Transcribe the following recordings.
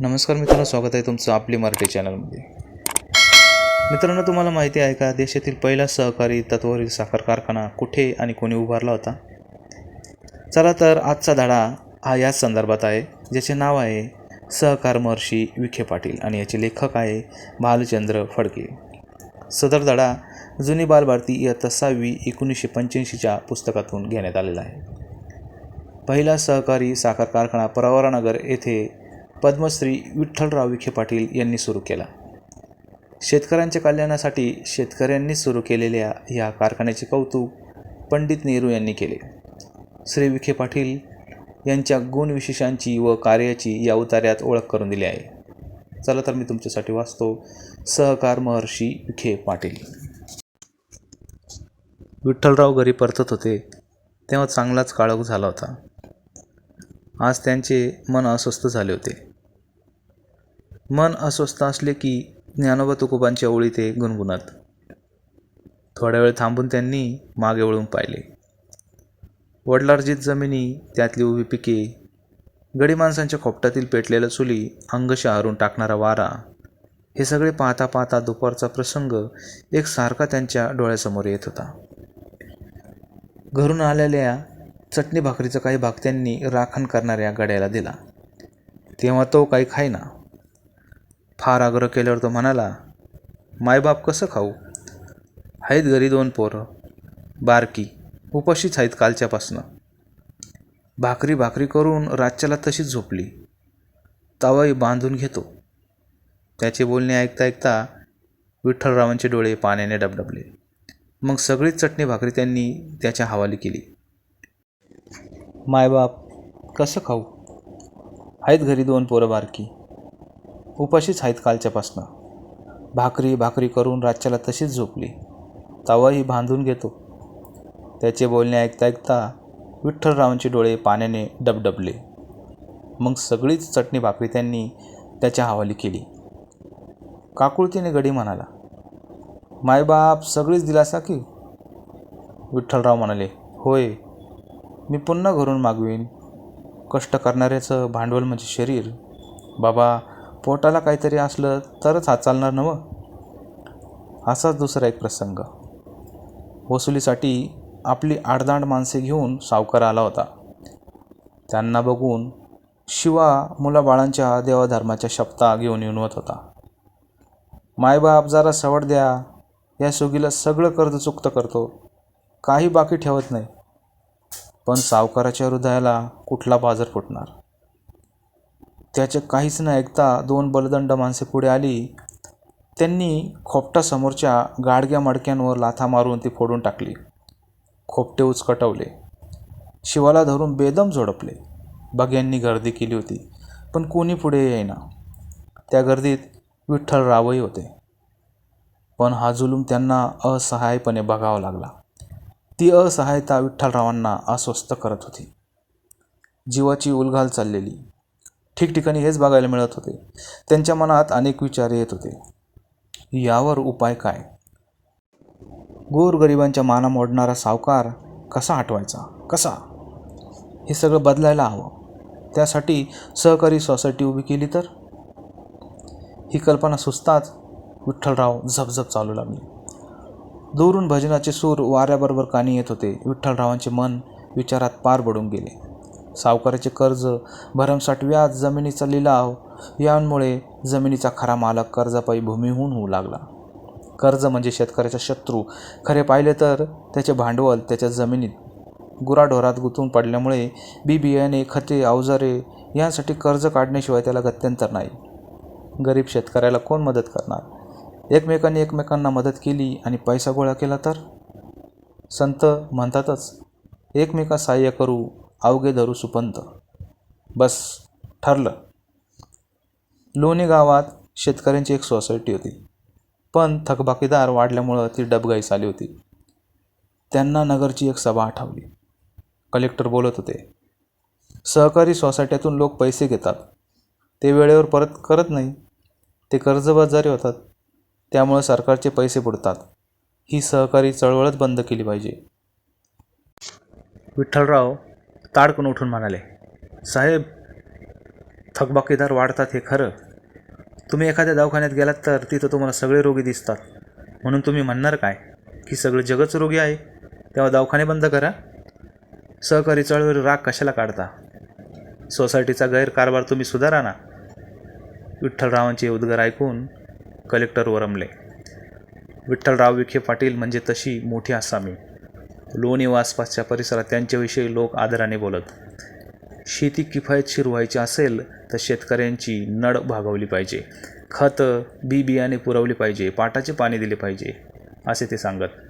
नमस्कार मित्रांनो स्वागत आहे तुमचं आपली मराठी चॅनलमध्ये. मित्रांनो तुम्हाला माहिती आहे का देशातील पहिला सहकारी तत्वावरील साखर कारखाना कुठे आणि कोणी उभारला होता? चला तर आजचा धडा हा याच संदर्भात आहे ज्याचे नाव आहे सहकार महर्षी विखे पाटील आणि याचे लेखक आहे भालचंद्र फडके. सदर धडा जुनी बालभारती इयत्ता सहावी एकोणीसशे पंच्याऐंशीच्या पुस्तकातून घेण्यात आलेला आहे. पहिला सहकारी साखर कारखाना प्रवरानगर येथे पद्मश्री विठ्ठलराव विखे पाटील यांनी सुरू केला. शेतकऱ्यांच्या कल्याणासाठी शेतकऱ्यांनी सुरू केलेल्या या कारखान्याचे कौतुक पंडित नेहरू यांनी केले. श्री विखे पाटील यांच्या गुणविशेषांची व कार्याची या उतार्यात ओळख करून दिली आहे. चला तर मी तुमच्यासाठी वाचतो सहकार महर्षी विखे पाटील. विठ्ठलराव घरी परतत होते तेव्हा चांगलाच काळोख झाला होता. आज त्यांचे मन अस्वस्थ झाले होते. मन अस्वस्थ असले की ज्ञानोबा तुकोबांच्या ओळी ते गुणगुणत. थोड्या वेळ थांबून त्यांनी मागे वळून पाहिले. वडलार्जित जमिनी त्यातली उभी पिके गडी माणसांच्या खोपटातील पेटलेल्या चुली अंग हरून टाकणारा वारा हे सगळे पाहता पाहता दुपारचा प्रसंग एक सारखा त्यांच्या डोळ्यासमोर येत होता. घरून आलेल्या चटणी भाकरीचा काही भाग त्यांनी राखण करणाऱ्या गड्याला दिला. तेव्हा तो काही खाईना. फार आग्रह केल्यावर तो म्हणाला मायबाप कसं खाऊ? आहेत घरी दोन पोरं बारकी उपाशीच आहेत कालच्यापासनं. भाकरी भाकरी करून रातच्याला तशीच झोपली. तवाई बांधून घेतो. त्याचे बोलणे ऐकता ऐकता विठ्ठलरावांचे डोळे पाण्याने डबडबले. मग सगळीच चटणी भाकरी त्यांनी त्याच्या हवाली केली. मायबाप कसं खाऊ? आहेत घरी दोन पोरं बारकी. उपाशीच आहेत कालच्यापासनं भाकरी भाकरी करून रातच्याला तशीच झोपली. तवाही बांधून घेतो. त्याचे बोलणे ऐकता ऐकता विठ्ठलरावांचे डोळे पाण्याने डबडबले. मग सगळीच चटणी भाकरी त्यांनी त्याच्या हवाली केली. काकुळतीने गडी म्हणाला मायबाप सगळीच दिलासा की? विठ्ठलराव म्हणाले होय मी पुन्हा घरून मागवीन. कष्ट करणाऱ्याचं भांडवल म्हणजे शरीर. बाबा पोटाला काहीतरी असलं तरच हात चालणार नवं असाच दुसरा एक प्रसंग. वसुलीसाठी आपली आडदांड माणसे घेऊन सावकार आला होता. त्यांना बघून शिवा मुलाबाळांच्या देवाधर्माच्या शपथा घेऊन येऊनवत होता. मायबाप जरा सवड द्या. या सुगीला सगळं कर्ज चुकतं करतो. काही बाकी ठेवत नाही. पण सावकाराच्या हृदयाला कुठला बाजार फुटणार? त्याचे काहीच न ऐकता दोन बलदंड माणसे पुढे आली. त्यांनी खोपटासमोरच्या गाडग्या मडक्यांवर लाथा मारून ती फोडून टाकली. खोपटे उचकटवले. शिवाला धरून बेदम झोडपले. बग्यांनी गर्दी केली होती पण कोणी पुढे येईना. त्या गर्दीत विठ्ठलरावही होते. पण हा जुलूम त्यांना असहायपणे बघावा लागला. ती असहायता विठ्ठलरावांना अस्वस्थ करत होती. जीवाची उलघाल चाललेली. ठिकठिकाणी हेच बघायला मिळत होते. त्यांच्या मनात अनेक विचार येत होते. यावर उपाय काय? गोरगरिबांच्या माना मोडणारा सावकार कसा हटवायचा कसा? हे सगळं बदलायला हवं. त्यासाठी सहकारी सोसायटी उभी केली तर? ही कल्पना सुचताच विठ्ठलराव झपझप चालू लागली. दूरून भजनाचे सूर वाऱ्याबरोबर कानी येत होते. विठ्ठलरावांचे मन विचारात पार पडून गेले. सावकाराचे कर्ज भरमसाठ व्याज जमिनीचा लिलाव यांमुळे जमिनीचा खरा मालक कर्जापायी भूमीहून होऊ लागला. कर्ज म्हणजे शेतकऱ्याचा शत्रू. खरे पाहिले तर त्याचे भांडवल त्याच्या जमिनीत गुराढोरात गुंतून पडल्यामुळे बी बियाणे खते अवजारे यांसाठी कर्ज काढण्याशिवाय त्याला गत्यंतर नाही. गरीब शेतकऱ्याला कोण मदत करणार? एकमेकांनी एकमेकांना मदत केली आणि पैसा गोळा केला तर? संत म्हणतातच एकमेका सहाय्य करू अवघे धरू सुपंत. बस ठरलं. लोणी गावात शेतकऱ्यांची एक सोसायटी होती. पण थकबाकीदार वाढल्यामुळं ती डबगाईस आली होती. त्यांना नगरची एक सभा आठवली. कलेक्टर बोलत होते सहकारी सोसायट्यातून लोक पैसे घेतात. ते वेळेवर परत करत नाही. ते कर्जबाजारी होतात. त्यामुळं सरकारचे पैसे बुडतात. ही सहकारी चळवळच बंद केली पाहिजे. विठ्ठलराव ताडकन उठून म्हणाले साहेब थकबाकीदार वाढतात हे खरं. तुम्ही एखाद्या दवाखान्यात गेलात तर तिथं तुम्हाला सगळे रोगी दिसतात. म्हणून तुम्ही म्हणणार काय? की सगळे जगच रोगी आहे? तेव्हा दवाखाने बंद करा. सहकारी चळवळी राग कशाला काढता? सोसायटीचा गैरकारभार तुम्ही सुधारा ना. विठ्ठलरावांचे उद्गार ऐकून कलेक्टर वरमले विठ्ठलराव विखे पाटील म्हणजे तशी मोठी आसामी. लोणी व आसपासच्या परिसरात त्यांच्याविषयी लोक आदराने बोलत. शेती किफायतशीर व्हायची असेल तर शेतकऱ्यांची नड भागवली पाहिजे. खत बी बियाणे पुरवली पाहिजे. पाटाचे पाणी दिले पाहिजे असे ते सांगत.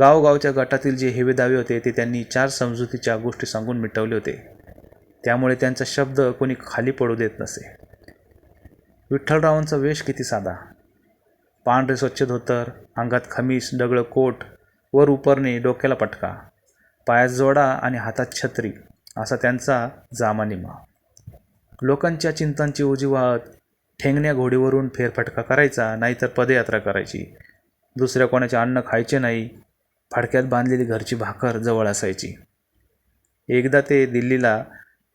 गावगावच्या गटातील जे हेवेदावे होते ते त्यांनी चार समजुतीच्या गोष्टी सांगून मिटवले होते. त्यामुळे त्यांचा शब्द कोणी खाली पडू देत नसे. विठ्ठलरावांचा वेश किती साधा. पांढरे स्वच्छ धोतर अंगात खमीस दगडं कोट वर उपरणे डोक्याला पटका पायात जोडा आणि हातात छत्री असा त्यांचा जामानिमा. लोकांच्या चिंतांची ओझी वाहत ठेंगण्या घोडीवरून फेरफटका करायचा नाहीतर पदयात्रा करायची. दुसऱ्या कोणाचे अन्न खायचे नाही फडक्यात बांधलेली घरची भाकर जवळ असायची. एकदा ते दिल्लीला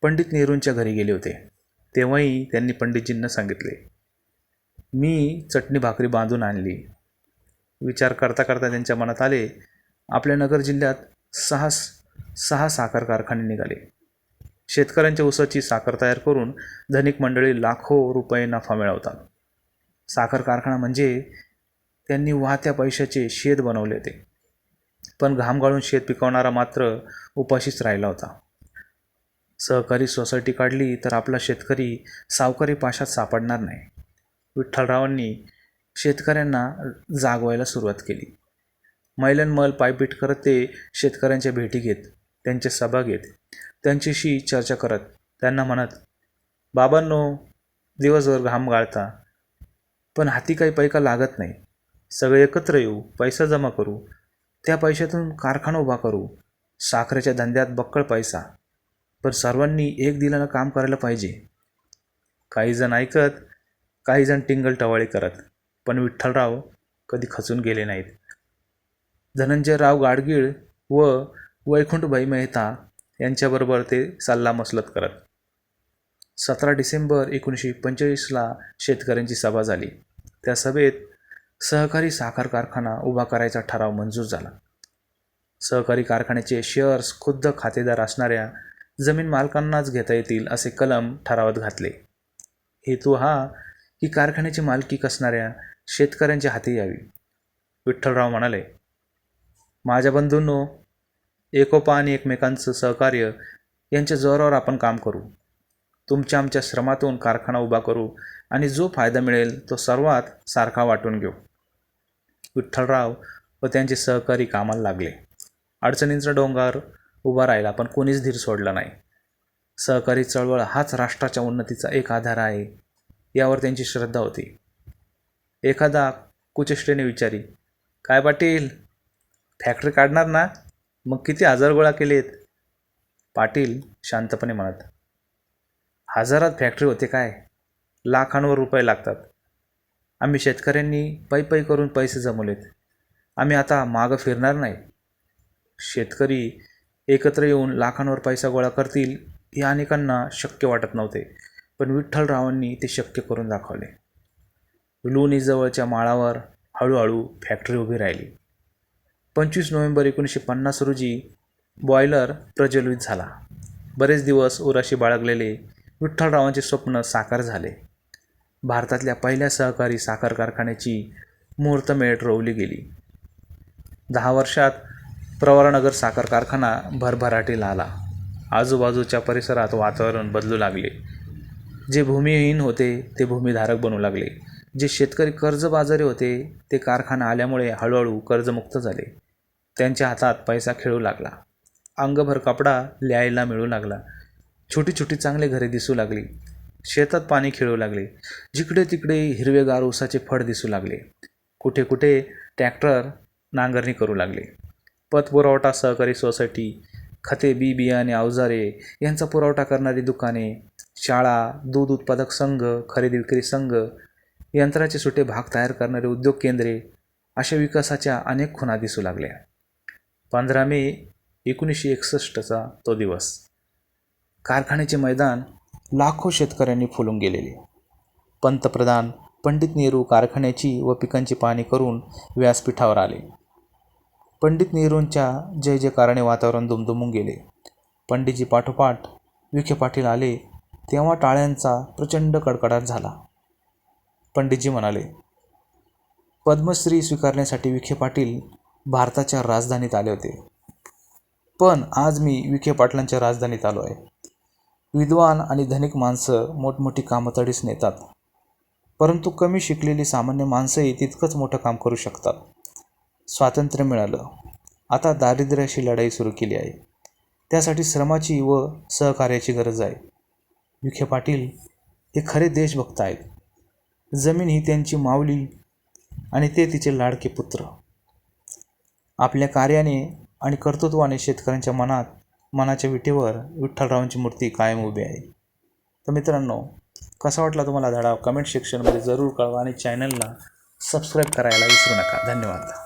पंडित नेहरूंच्या घरी गेले होते. तेव्हाही त्यांनी पंडितजींना सांगितले मी चटणी भाकरी बांधून आणली. विचार करता करता त्यांच्या मनात आले आपल्या नगर जिल्ह्यात सहा सहा साखर कारखाने निघाले. शेतकऱ्यांच्या ऊसाची साखर तयार करून धनिक मंडळी लाखो रुपये नफा मिळवतात. साखर कारखाना म्हणजे त्यांनी वाहत्या पैशाचे शेत बनवले होते. पण घाम गाळून शेत पिकवणारा मात्र उपाशीच राहिला होता. सहकारी सोसायटी काढली तर आपला शेतकरी सावकारी पाशात सापडणार नाही. विठ्ठलरावांनी शेतकऱ्यांना जागवायला सुरुवात केली. मैलनमल पायपीट करत ते शेतकऱ्यांच्या भेटी घेत त्यांच्या सभा घेत त्यांच्याशी चर्चा करत त्यांना म्हणत बाबांनो दिवसभर घाम गाळता पण हाती काही पैका लागत नाही. सगळे एकत्र येऊ पैसा जमा करू. त्या पैशातून कारखाना उभा करू. साखरेच्या धंद्यात बक्कळ पैसा. पण सर्वांनी एक दिलानं काम करायला पाहिजे. काही जण ऐकत काही जण टिंगल टवाळी करत. पण विठ्ठलराव कधी खचून गेले नाहीत. धनंजयराव गाडगीळ व वैकुंठभाई मेहता यांच्याबरोबर ते सल्ला मसलत करत. सतरा डिसेंबर एकोणीसशे पंचेचाळीसला शेतकऱ्यांची सभा झाली. त्या सभेत सहकारी साखर कारखाना उभा करायचा ठराव मंजूर झाला. सहकारी कारखान्याचे शेअर्स खुद्द खातेदार असणाऱ्या जमीन मालकांनाच घेता येतील असे कलम ठरावात घातले. हेतू हा की कारखान्याची मालकी कसणाऱ्या शेतकऱ्यांच्या हाती यावी. विठ्ठलराव म्हणाले माझ्या बंधूंनो एकोपा आणि एकमेकांचं सहकार्य यांच्या जोरावर आपण काम करू. तुमच्या आमच्या श्रमातून कारखाना उभा करू आणि जो फायदा मिळेल तो सर्वात सारखा वाटून घेऊ. विठ्ठलराव व त्यांचे सहकारी कामाला लागले. अडचणींचा डोंगर उभा राहिला पण कोणीच धीर सोडला नाही. सहकारी चळवळ हाच राष्ट्राच्या उन्नतीचा एक आधार आहे यावर त्यांची श्रद्धा होती. एखादा कुचेष्टेने विचारी काय पाटील? फॅक्टरी काढणार ना? मग किती हजार गोळा केलेत? पाटील शांतपणे म्हणत हजारात फॅक्टरी होते काय? लाखांवर रुपये लागतात. आम्ही शेतकऱ्यांनी पै पै करून पैसे जमवलेत. आम्ही आता मागं फिरणार नाही. शेतकरी एकत्र येऊन लाखांवर पैसा गोळा करतील हे अनेकांना शक्य वाटत नव्हते. पण विठ्ठलरावांनी ते शक्य करून दाखवले. लोणीजवळच्या माळावर हळूहळू फॅक्टरी उभी राहिली. पंचवीस नोव्हेंबर एकोणीसशे पन्नास रोजी बॉयलर प्रज्वलित झाला. बरेच दिवस उराशी बाळगलेले विठ्ठलरावांचे स्वप्न साकार झाले. भारतातल्या पहिल्या सहकारी साखर कारखान्याची मुहूर्तमेढ रोवली गेली. दहा वर्षात प्रवरानगर साखर कारखाना भरभराटीला आला. आजूबाजूच्या परिसरात वातावरण बदलू लागले. जे भूमिहीन होते ते भूमिधारक बनू लागले. जे शेतकरी कर्जबाजारी होते ते कारखाना आल्यामुळे हळूहळू कर्जमुक्त झाले. त्यांच्या हातात पैसा खेळू लागला. अंगभर कपडा लिहायला मिळू लागला. छोटी छोटी चांगली घरे दिसू लागली. शेतात पाणी खेळू लागले. जिकडे तिकडे हिरवेगार ऊसाचे फळ दिसू लागले. कुठे कुठे ट्रॅक्टर नांगरणी करू लागले. पतपुरवठा सहकारी सोसायटी खते बी बियाणे अवजारे यांचा पुरवठा करणारी दुकाने शाळा दूध उत्पादक संघ खरेदी विक्री संघ यंत्राचे सुटे भाग तयार करणारे उद्योग केंद्रे अशा विकासाच्या अनेक खुणा दिसू लागल्या. पंधरा मे एकोणीसशे एकसष्टचा तो दिवस. कारखान्याचे मैदान लाखो शेतकऱ्यांनी फुलून गेलेले. पंतप्रधान पंडित नेहरू कारखान्याची व पिकांची पाहणी करून व्यासपीठावर आले. पंडित नेहरूंच्या जय जयकाराने वातावरण दुमदुमून गेले. पंडितजी पाठोपाठ विखे पाटील आले तेव्हा टाळ्यांचा प्रचंड कडकडाट झाला. पंडितजी म्हणाले पद्मश्री स्वीकारण्यासाठी विखे पाटील भारताच्या राजधानीत आले होते. पण आज मी विखे पाटलांच्या राजधानीत आलो आहे. विद्वान आणि धनिक माणसं मोठमोठी कामतडीच नेतात. परंतु कमी शिकलेली सामान्य माणसंही तितकंच मोठं काम करू शकतात. स्वातंत्र्य मिळालं. आता दारिद्र्याशी लढाई सुरू केली आहे. त्यासाठी श्रमाची व सहकार्याची गरज आहे. विखे पाटील हे खरे देशभक्त आहेत. जमीन ही त्यांची माऊली आणि ते तिचे लाडके पुत्र. आपल्या कार्याने आणि कर्तृत्वाने शेतकऱ्यांच्या मनात मनाच्या विटेवर विठ्ठलरावांची मूर्ती कायम उभी आहे. तर मित्रांनो कसा वाटला तुम्हाला धडा कमेंट सेक्शनमध्ये जरूर कळवा आणि चॅनलला सबस्क्राईब करायला विसरू नका. धन्यवाद.